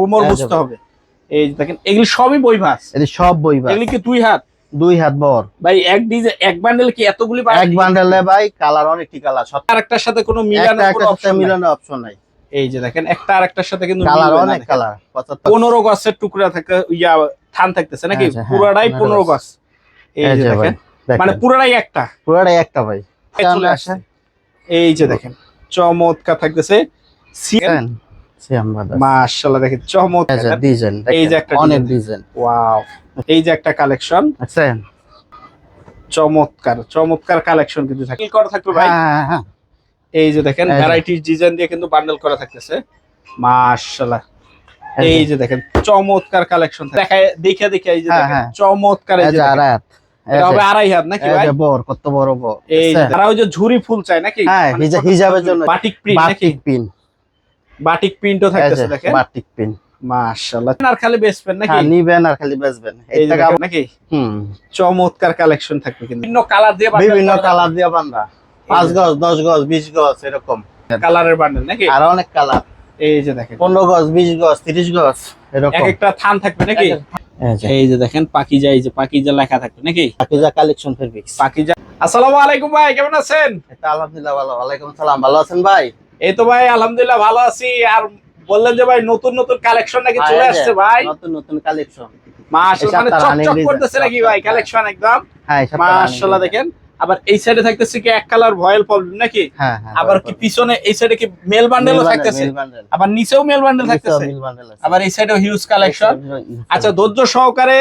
কোমর হ্যাঁ, বুঝতে হবে। এই যে দেখেন এগুলি সবই বই ভাস এটি সব বই ভাই এগুলি কি দুই হাত? দুই হাত বর। ভাই এক ডিজে এক বান্ডেল কি এতগুলি এক বান্ডেলে ভাই কালার অনেকটা কালার সব আর একটার সাথে কোনো মিলানোর কোনো অপশন নাই। মিলানোর অপশন নাই। এই যে দেখেন একটা আর একটার সাথে কিন্তু কালার অনেক কালার পঁচাত্তর। পনেরো গাছের টুকরা থাকে ইয়া থান থাকতেছে নাকি? আচ্ছা, হ্যাঁ, পুরাটাই পনেরো পনেরো গাছ। গাছ। এই যে দেখেন মানে পুরাটাই একটা। পুরোটাই একটা ভাই। এই যে দেখেন চমৎকার থাকতেছে। বাদাস মাশাআল্লাহ দেখেন চমৎকার। ডিজাইন এই যে একটা অনেক ডিজাইন। ওয়াও। এই যে একটা কালেকশন। দেখছেন? চমৎকার চমৎকার কালেকশন কিন্তু থাকে। করা থাকবে ভাই? হ্যাঁ, হ্যাঁ, এই যে দেখেন ডিজাইন দিয়ে কিন্তু বান্ডেল করা থাকতেছে। মাশাআল্লাহ। হ্যাঁ। এই যে দেখেন চমৎকার কালেকশন দেখায় দেখে দেখে এই যে হ্যাঁ, দেখেন হ্যাঁ। চমৎকার এই এই যে যে দেখেন। আড়াত এই এটা হবে আড়াই হাত নাকি এই ভাই? কত বড় বর এই যে তারা ওই যে ঝুরি ফুল চায় নাকি? হ্যাঁ, মানে হিজাবের জন্য। Batik print batik pin batik প্রিন্টও এই থাকতেছে যে দেখেন। বাটিক পিন মাশাআল্লাহ। আর খালি বেচবেন নাকি? হ্যাঁ নিবেন আর খালি বেচবেন এই যে দেখেন নাকি? হুম। চমৎকার কালেকশন থাকবে কিন্তু। বিভিন্ন কালার দিয়ে বিভিন্ন কালার দিয়া বান্ধা পাঁচ গজ দশ গজ বিশ গজ এরকম। কালারের বান্ডেল নাকি? আর অনেক কালার এই যে দেখেন। পনেরো গজ বিশ গজ তিরিশ গজ এক এরকম একটা থান থাকবে নাকি? এই যে। দেখেন পাকিজা এই যে পাকিজা লেখা থাকবে নাকি? পাকিজা কালেকশন ফেব্রিক্স পাকিজা আসসালামু আলাইকুম ভাই কেমন আছেন? এটা আলহামদুলিল্লাহ ভালো। ওয়ালাইকুম সালাম। ভালো আছেন ভাই? এই তো ভাই আলহামদুলিল্লাহ ভালো আছি। আর বললেন যে ভাই নতুন নতুন কালেকশন নাকি চলে আসছে ভাই? নতুন নতুন কালেকশন মানে চকচক করতেছে নাকি ভাই কালেকশন একদম? হ্যাঁ মাশাআল্লাহ দেখেন। আবার এই সাইডে থাকতেছে কি এক কালার ভয়েল প্রবলেম নাকি? হ্যাঁ হ্যাঁ আবার কি পিছনে এই সাইডে কি মেল বান্ডেলও থাকতেছে? আবার নিচেও মেল বান্ডেল থাকতেছে। আবার এই সাইডেও হিউজ কালেকশন আচ্ছা ধৈর্য সহকারে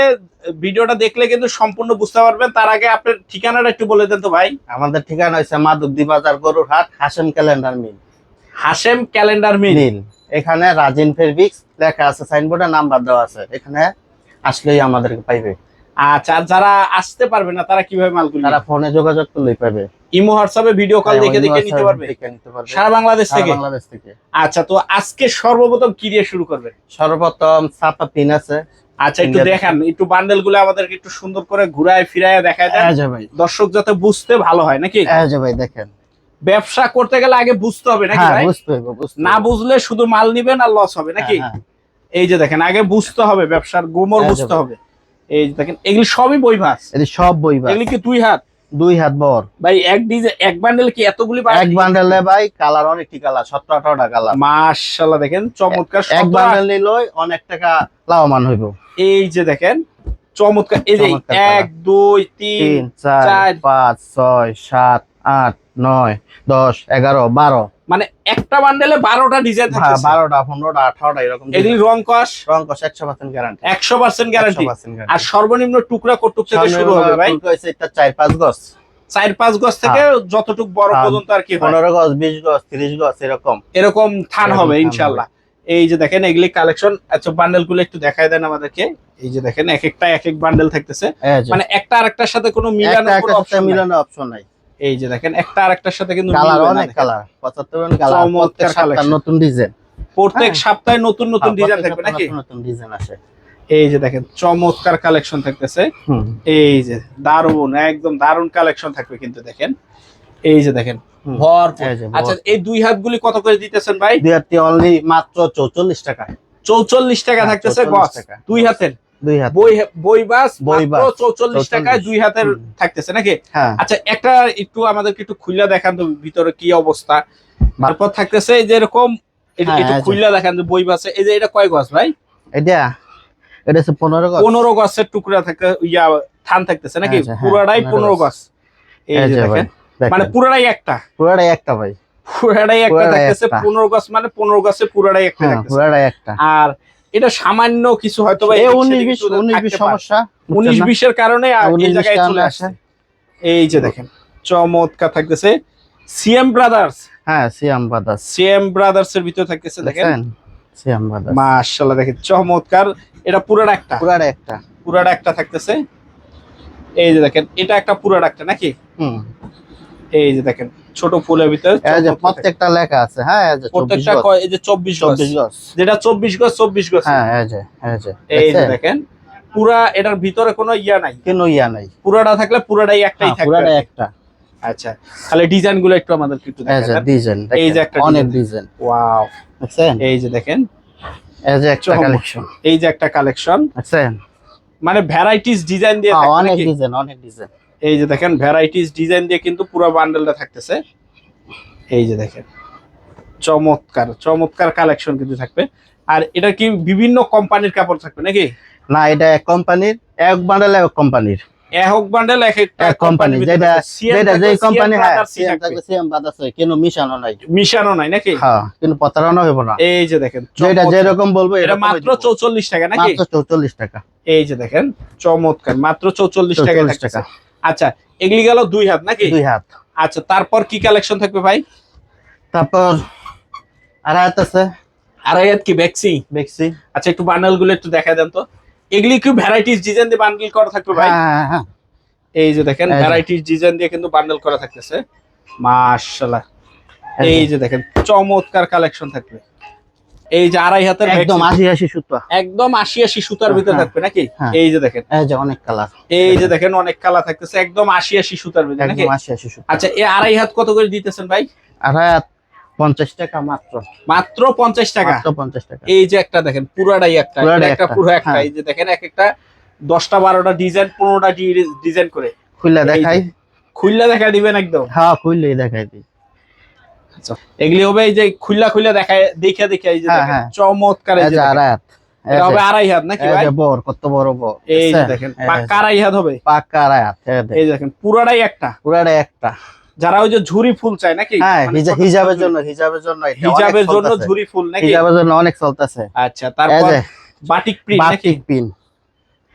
ভিডিওটা দেখলে কিন্তু সম্পূর্ণ বুঝতে পারবেন। তার আগে আপনার ঠিকানাটা একটু বলে দেন তো ভাই। আমাদের ঠিকানা হচ্ছে মাধবদী বাজার গরুর হাট Hashem calendar mill Hashem calendar mill. Mill. এখানে রাজিন ফেব্রিক্স লেখা আছে সাইনবোর্ডে নাম্বার দেওয়া আছে। এখানে আসলেই আমাদেরকে পাইবে। আচ্ছা যারা আসতে পারবে না তারা কীভাবে মালগুলো তারা ফোনে যোগাযোগ করলেই পাবে ইমো হোয়াটসঅ্যাপে ভিডিও কল হ্যাঁ, দেখে দেখে নিতে পারবে? সারা বাংলাদেশ থেকে? বাংলাদেশ থেকে। আচ্ছা তো আজকে সর্বপ্রথম কি দিয়ে শুরু করবে? সর্বপ্রথম ছাপা পিন আছে। আচ্ছা একটু দেখান একটু বান্ডেলগুলো আমাদেরকে একটু সুন্দর করে ঘুরায় ফিরায় দেখায় দেন। ভাই। দর্শক যাতে বুঝতে ভালো হয় নাকি? এই যে ভাই দেখেন। ব্যবসা করতে গেলে আগে বুঝতে হবে নাকি হ্যাঁ ভাই? না বুঝলে শুধু মাল নিবেন আর লস হবে নাকি? হ্যাঁ, হ্যাঁ। এই যে দেখেন আগে বুঝতে হবে ব্যবসার গোমর বুঝতে হবে। এই যে দেখেন এগুলি সবই বই সব বই এগুলি কি দুই হাত? দুই হাত বর। ভাই এক ডিজে এক বান্ডেল কি এতগুলি এক বান্ডেলে ভাই কালার অনেকটি কালার? সতেরো আঠারোটা কালার। মাশাআল্লাহ দেখেন চমৎকার এক বান্ডেল নিলই অনেক টাকা লাভবান হইব। এই যে দেখেন চমৎকার। এই যে এক দুই তিন চার। পাঁচ ছয় সাত আট নয় দশ এগারো বারো। মানে একটা বান্ডেলে বারোটা ডিজাইন হ্যাঁ, থাকে বারোটা পনেরোটা আঠারোটা এরকম এদিন রং কস রং কষ একশো পার্সেন্ট গ্যারান্টি একশো পার্সেন্ট গ্যারান্টি আর সর্বনিম্ন টুকরা কটুক থেকে শুরু হবে ভাই। চার পাঁচ গজ। চার পাঁচ গজ থেকে যতটুক বড় হ্যাঁ। পর্যন্ত আর কি পনেরো গজ বিশ গজ তিরিশ গজ এরকম। এরকম থান হবে ইনশাল্লাহ এই যে দেখেন এগুলি কালেকশন আচ্ছা বান্ডেলগুলো একটু দেখায় দেন আমাদেরকে। এই যে দেখেন এক একটা এক এক বান্ডেল থাকতেছে। মানে একটা আরেকটার সাথে কোনো একটা মিলানোর একটা কোনো সাথে অপশন নাই। মিলানোর অপশন নাই। এই যে দেখেন একটা আরেকটার সাথে কিন্তু কালার অনেক। কালার পঁচাত্তর কালার চমৎকার প্রত্যেক সপ্তাহে নতুন ডিজাইন প্রত্যেক হ্যাঁ। সপ্তাহে নতুন নতুন ডিজাইন থাকবে নাকি? নতুন নতুন ডিজাইন আসে। এই যে দেখেন চমৎকার কালেকশন থাকতেছে। এই যে দারুণ একদম দারুণ কালেকশন থাকবে কিন্তু দেখেন। এই যে দেখেন ভরপুর। আচ্ছা এই দুই হাতগুলি কত করে দিতেছেন ভাই? দুই হাতি অনলি মাত্র চৌচল্লিশ টাকা চৌচল্লিশ টাকা হ্যাঁ, থাকতেছে 44 টাকা। দুই হাতের? দুই হাত। বই বই বাস বই বই টাকায় দুই হাতের থাকতেছে নাকি? আচ্ছা একটা একটু আমাদেরকে একটু খুললা দেখান তো ভিতরে কি অবস্থা। তারপর থাকতেছে এই যে এরকম এটা একটু এই দেখান যে বই বাসে। এই যে এটা কয় গছ ভাই? এটা এটা হচ্ছে পনেরো গজ। গছের টুকরা থাকে ইয়া থান থাকতেছে নাকি? আচ্ছা, হ্যাঁ, পুরাটাই 15 পনেরো গজ। এই যে দেখেন মানে পুরাটাই একটা। পুরাটাই একটা ভাই। পুরাটাই একটা থাকতেছে একটা। পনেরো গছ মানে পনেরো গছে পুরাটাই একটা হ্যাঁ থাকতেছে। পুরাটাই একটা। আর এটা সামান্য কিছু হয়তো বা উনিশ। সমস্যা বিশের কারণে এই জায়গায় চলে আসে। এই যে দেখেন চমৎকার থাকতেছে। CM brothers. হ্যাঁ সিয়াম বাদাস সিএম ব্রাদার্স এর ভিতরে থাকতেছে দেখেন। সিয়াম বাদাস মাশাআল্লাহ দেখেন চমৎকার। এটা পুরাটা একটা। পুরাটাই একটা। পুরাটা একটা থাকতেছে। এই যে দেখেন এটা একটা পুরাটা একটা নাকি? হুম। এই যে দেখেন ছোট ফুলের ভিতরে প্রত্যেকটা লেখা আছে হ্যাঁ প্রত্যেকটা কয়- এই যে চব্বিশ চব্বিশ গজ। যেটা চব্বিশ গজ চব্বিশ গজ। হ্যাঁ এই যে? দেখেন পুরা এটার ভিতরে কোনো ইয়া নাই। কোনো ইয়া নাই। পুরাটা থাকলে পুরাটাই একটাই হ্যাঁ, থাকবে। একটা। আচ্ছা তাহলে ডিজাইনগুলো একটু আমাদেরকে একটু এই যে ডিজাইন এই যে একটা অনেক design। ডিজাইন। ওয়াও। দেখছেন? এই যে দেখেন। এই যে একটা কালেকশন এই যে একটা কালেকশন দেখছেন? মানে ভ্যারাইটিস ডিজাইন দিয়ে হ্যাঁ, অনেক নাকি? ডিজাইন অনেক ডিজাইন এই যে দেখেন ভ্যারাইটিস ডিজাইন দিয়ে কিন্তু পুরো বান্ডেলটা থাকতেছে। এই যে দেখেন চমৎকার চমৎকার কালেকশন কিন্তু থাকবে। আর এটা কি বিভিন্ন কোম্পানির কাপড় থাকবে নাকি? না এটা এক কোম্পানির এক বান্ডেল এক কোম্পানির এক বান্ডেল এক এক কোম্পানি যেটা যেটা কোম্পানি হ্যাঁ থাকবে সিএম থাকবে। সিএম বাদাস কিন্তু মিশানো নাই। মিশানো নাই নাকি? হ্যাঁ কিন্তু প্রতারণা হইব না। এই যে দেখেন যেটা। যেরকম বলব এটা মাত্র দিব। চৌচল্লিশ টাকা নাকি? মাত্র চৌচল্লিশ টাকা। এই যে দেখেন চমৎকার মাত্র চৌচল্লিশ টাকা 44 টাকা। আচ্ছা এগুলি গেল দুই হাত নাকি? দুই হাত। আচ্ছা তারপর কি কালেকশন থাকবে ভাই? তারপর আর হাত আছে। আড়াই হাত কি ভ্যাক্সি দেখছি আচ্ছা একটু বান্ডেলগুলো একটু দেখা দেন তো। এগুলি কি ভ্যারাইটিস ডিজাইন দিয়ে বান্ডেল করা থাকবে ভাই? হ্যাঁ হ্যাঁ এই যে দেখেন ভ্যারাইটিস ডিজাইন দিয়ে কিন্তু বান্ডেল করা থাকতেছে। মাশাআল্লাহ। এই যে। দেখেন চমৎকার কালেকশন থাকবে। এই যে আড়াই হাতের একদম। আশি আশি সুতা। একদম আশি আশি সুতার ভিতরে হ্যাঁ, থাকবে নাকি? হ্যাঁ। এই যে দেখেন। এই যে অনেক কালার। এই যে দেখেন অনেক কালা থাকতেছে। একদম আশি আশি সুতার ভিতরে নাকি? আশি আশি সুতা। আচ্ছা এই আড়াই হাত কত করে দিতেছেন ভাই? আর হাত পঞ্চাশ টাকা মাত্র। মাত্র পঞ্চাশ টাকা? পঞ্চাশ টাকা। এই যে একটা দেখেন পুরাটাই একটা পুরো একটা হ্যাঁ। এই যে দেখেন এক একটা দশটা বারোটা ডিজাইন পনেরোটা ডিজাইন করে। খুললে দেখাই। খুললা দেখা দিবেন একদম। হ্যাঁ খুললেই দেখাই দিই। এগুলি হবে এই যে খুললা খুললা দেখায় দেখে দেখে এই যে হ্যাঁ, হ্যাঁ। চমৎকার এই যে হাত এই এটা হবে আড়াই হাত নাকি ভাই বর কত বড় বর এই দেখেন পাক্কা আড়াই হাত হবে পাক্কা আর হাত এই দেখেন পুরাটাই একটা পুরাটা একটা যারা ওই যে ঝুরি ফুল চায় নাকি হ্যাঁ মানে হিজাবের জন্য হিজাবের জন্য হিজাবের জন্য। ঝুরি ফুল নাকি হিজাবের জন্য অনেক চলতেছে আচ্ছা তারপর batik print batik pin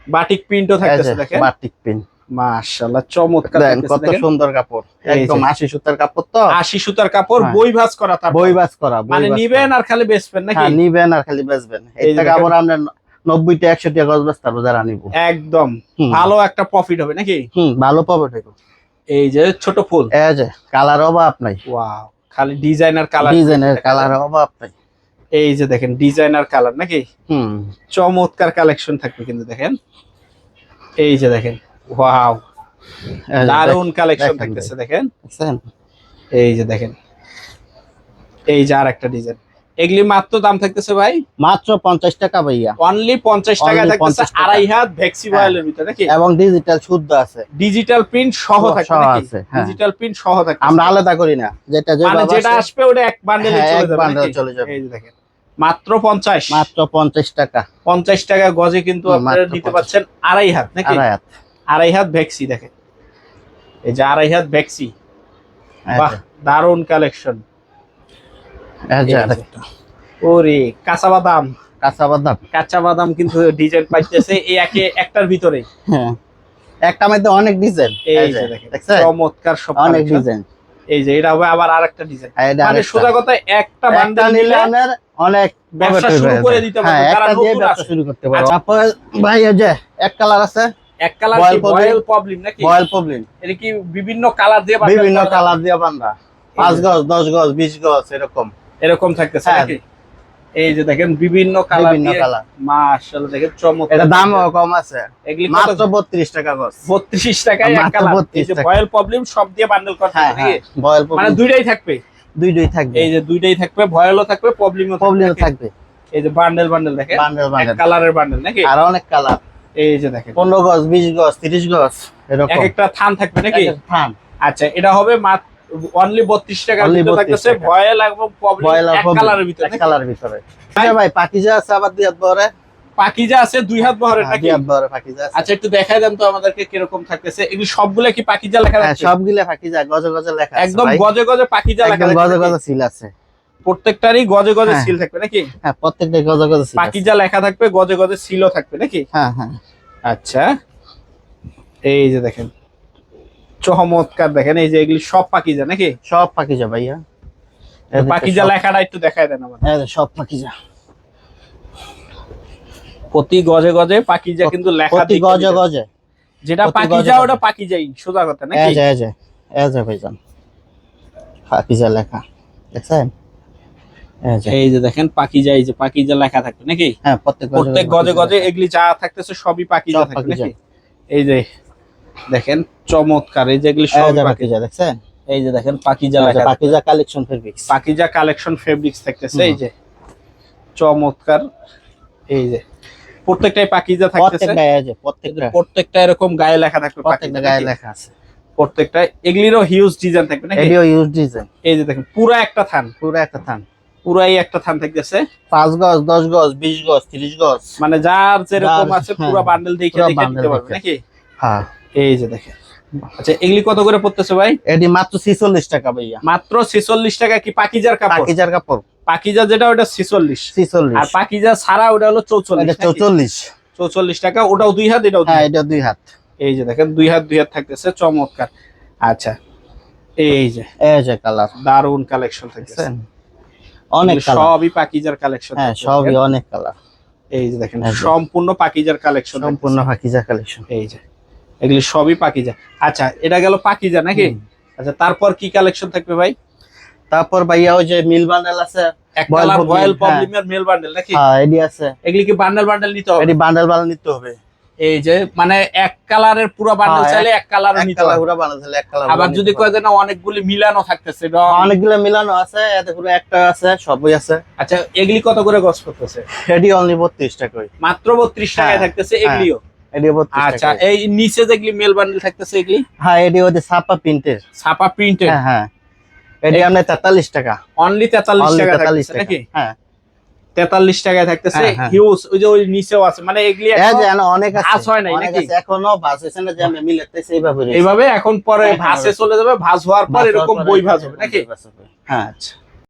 batik প্রিন্টও থাকতেছে দেখেন বাটিক পিন মাশাআল্লাহ চমৎকার কত সুন্দর কাপড়। একদম যে। আশি সুতার কাপড় তো? আশি সুতার কাপড় হ্যাঁ। বই ভাঁজ করা তার বই বাস করা মানে নিবেন আর খালি বেচবেন নাকি? হ্যাঁ নিবেন আর খালি বেচবেন। এইটা। কাপড় আমরা নব্বইটা একশো টাকা গজ বেচতে পারব যারা নিবো। একদম। ভালো একটা প্রফিট হবে নাকি? হুম ভালো পাবো ঠিক এই যে ছোট ফুল। এই যে কালার অভাব নাই। ওয়াও খালি ডিজাইনার কালার ডিজাইনের কালার অভাব নাই। এই যে দেখেন ডিজাইনার কালার নাকি? হুম। চমৎকার কালেকশন থাকবে কিন্তু দেখেন। এই যে দেখেন ওয়াও দারুণ কালেকশন দেখেন থাকতেছে দেখেন? দেখছেন? এই যে দেখেন। এই যে আর একটা ডিজাইন এগুলি মাত্র দাম থাকতেছে ভাই? মাত্র পঞ্চাশ টাকা ভাইয়া। অনলি পঞ্চাশ টাকা থাকতেছে আড়াই হাত ভ্যাক্সি হ্যাঁ। বয়েলের ভিতরে নাকি? এবং ডিজিটাল শুদ্ধ আছে। ডিজিটাল প্রিন্ট সহ হ্যাঁ। ডিজিটাল প্রিন্ট সহ থাকবে। আমরা আলাদা করি না। যেটা মানে যেটা আসবে ওটা এক বান্ডেলে হ্যাঁ, চলে যাবে নাকি? চলে যাবে। এই যে দেখেন। মাত্র পঞ্চাশ। মাত্র পঞ্চাশ টাকা। পঞ্চাশ টাকা গজে কিন্তু আপনারা মাত্র দিতে 50 পাচ্ছেন আড়াই হাত নাকি? আড়াই হাত। আড়াই হাত ভ্যাক্সি দেখেন। এই যে আড়াই হাত ভ্যাক্সি। এই বাহ দারুণ কালেকশন। ওরে কাঁচা বাদাম। কাঁচা বাদাম। কাঁচা বাদাম কিন্তু ডিজাইন পাইতেছে এই একে একটার ভিতরে। হ্যাঁ। একটা মধ্যে অনেক ডিজাইন। এই যে দেখেন চমৎকার সব অনেক ডিজাইন। এই যে এটা হবে আবার আরেকটা ডিজাইন। মানে। সোজা কথা একটা বান্ডেল নিলে আপনার অনেক ব্যবসা শুরু করে দিতে পারবে, হ্যাঁ, যারা একটা দিয়ে নতুন। শুরু করতে পারো আচ্ছা। তারপর ভাই এই যে এক কালার আছে। এক কালার কি বয়েল প্রবলেম? নাকি? Voile problem. এটা কি বিভিন্ন কালার দিয়ে বিভিন্ন কালার দিয়ে বান্ধা পাঁচ গজ দশ গজ বিশ গজ এরকম। এরকম থাকতেছে হ্যাঁ। নাকি? এই যে দেখেন বিভিন্ন কালার বিভিন্ন কালার। মাশাআল্লাহ দেখেন চমৎকার। এটা দামও কম আছে। এগুলি মাত্র বত্রিশ টাকা গজ। 32 টাকায় এক কালার। এই যে বয়েল প্রবলেম সব দিয়ে বান্ডেল করতে হ্যাঁ হবে হ্যাঁ বয়েল মানে প্রবলেম দুইটাই থাকবে? দুই দুই থাকবে। এই যে দুইটাই থাকবে ভয়েলও থাকবে প্রবলেমও প্রবলেম থাকবে থাকবে। এই যে বান্ডেল বান্ডেল দেখেন। Bundle bundle. কালারের বান্ডেল নাকি? আর অনেক কালার। এই যে দেখেন। পনেরো গজ বিশ গজ তিরিশ গজ এক একটা থান থাকবে নাকি? এক এক থান। আচ্ছা এটা হবে অনলি 32 টাকার ভিতরে থাকতেছে ভয়েল এবং প্রবলেম এক কালারের ভিতরে এক কালারের ভিতরে। আচ্ছা ভাই পাকিজা আছে আবার দুই হাত বহরে? পাকিজা আছে দুই হাত বহরের হ্যাঁ, নাকি? দুই হাত বহরে পাকিজা আছে। আচ্ছা একটু দেখাই দেন তো আমাদেরকে কীরকম থাকতেছে। এগুলি সবগুলা কি পাকিজা লেখা হ্যাঁ আছে সবগুলা পাকিজা গজে গজে লেখা আছে একদম গজে গজে পাকিজা লেখা একদম গজে গজে সিল আছে। প্রত্যেকটারই গজে গজে হ্যাঁ। সিল থাকবে নাকি? হ্যাঁ প্রত্যেকটা গজে গজে সিল পাকিজা লেখা থাকবে গজে গজে সিলও থাকবে নাকি? হ্যাঁ হ্যাঁ। আচ্ছা। এই যে দেখেন চমৎকার দেখেন এই যে এগুলি সব পাকিজা নাকি? সব পাকিজা ভাইয়া। পাকিজা লেখাটা একটু দেখাই দেন আমাদের। এই যে সব পাকিজা। প্রতি গজে গজে পাকিজা কিন্তু লেখা প্রতি গজে গজে। যেটা পাকিজা ওটা। পাকিজাই সোজা কথা এই নাকি? যে এই যে এই ভাইজান। পাকিজা লেখা। দেখছেন? এই যে এই যে দেখেন পাকিজা এই যে পাকিজা লেখা থাকবে নাকি? হ্যাঁ প্রত্যেক গজে প্রত্যেক গজে গজে এগুলি যা থাকতেছে সবই পাকিজা সব থাকবে নাকি? এই যে দেখেন চমৎকার এই যে এগুলি সব যে পাকিজা দেখছেন? এই যে দেখেন পাকিজা এই যে লেখা Pakiza collection fabrics Pakiza collection fabrics থাকতেছে এই যে। চমৎকার এই যে। প্রত্যেকটাই পাকিজা থাকতেছে। প্রত্যেকটা যে প্রত্যেকটা। প্রত্যেকটা এরকম গায়ে লেখা থাকবে প্রত্যেকটা গায়ে লেখা আছে। প্রত্যেকটা এগুলিরও হিউজ ডিজাইন থাকবে নাকি? এডিও ইউজ ডিজাইন এই যে দেখেন পুরো একটা থান। পুরো একটা থান। পুরাই একটা থান থাকতেছে। পাঁচ গজ দশ গজ বিশ গজ তিরিশ গজ। মানে যার যেরকম যার- আছে হ্যাঁ, পুরো বান্ডেল দেখে দেখে নিতে পারবে নাকি? হ্যাঁ। এই যে দেখেন। আচ্ছা এগুলি কত করে পড়তেছে ভাই? এটি মাত্র ছিচল্লিশ টাকা ভাইয়া। মাত্র ছেচল্লিশ টাকা কি পাকিজার কাপড়? পাকিজার কাপড়। পাকিজা যেটা ওটা ছেচল্লিশ। ছিচল্লিশ। আর পাকিজা ছাড়া ওটা হলো চৌচল্লিশ চৌচল্লিশ। চৌচল্লিশ টাকা ওটাও দুই হাত এটাও হ্যাঁ এটা দুই হাত। এই যে দেখেন দুই হাত দুই হাত থাকতেছে চমৎকার। আচ্ছা এই যে এই যে কালার। দারুণ কালেকশন থাকতেছে। অনেক সবই পাকিজার কালেকশন হ্যাঁ সবই অনেক কালার। এই যে দেখেন সম্পূর্ণ পাকিজার কালেকশন সম্পূর্ণ পাকিজা কালেকশন এই যে এগুলি সবই পাকিজা আচ্ছা এটা গেল পাকিজা নাকি? আচ্ছা তারপর কি কালেকশন থাকবে ভাই? তারপর ভাইয়া ওই যে মিল বান্ডেল আছে হ্যাঁ। প্রবলেমের মেল বান্ডেল নাকি? হ্যাঁ এডি আছে। এগুলি কি বান্ডেল বান্ডেল নিতে হবে? এডি বান্ডেল বান্ডেল নিতে হবে। এই যে মানে এক কালারের পুরো বান্ডেল হ্যাঁ, চাইলে এক কালার নিতে কালার পুরো। বান্ডেল এক কালার আবার যদি কয় যে না অনেকগুলি মিলানো থাকতেছে রং অনেকগুলো মিলানো আছে এতে পুরো একটা আছে সবই আছে। আচ্ছা এগুলি কত করে গছ করতেছে? এডি অনলি বত্রিশ টাকা মাত্র বত্রিশ টাকায় হ্যাঁ, থাকতেছে হ্যাঁ। এগুলিও? আচ্ছা এই নিচে যেগুলি মেল বান্ডেল থাকতেছে এগুলি? হ্যাঁ এডি ওদের ছাপা প্রিন্টের ছাপা প্রিন্টেড হ্যাঁ হ্যাঁ। এডি আপনার তেতাল্লিশ টাকা। অনলি তেতাল্লিশ অনলি টাকা তেতাল্লিশ থাকতেছে টাকা। নাকি? হ্যাঁ। তেতাল্লিশ টাকায় থাকতেছে হ্যাঁ, হ্যাঁ। হিউজ ওই যে ওই নিচেও আছে মানে এগুলি অনেক আছে হয় নাই নাকি? এখনও হয়েছে না যে আমি মিলাতেছি এইভাবে। এইভাবে এখন পরে হ্যাঁ, হ্যাঁ, ভাসে চলে যাবে ভাস হওয়ার পর এরকম বই ভাস হবে নাকি। হ্যাঁ আচ্ছা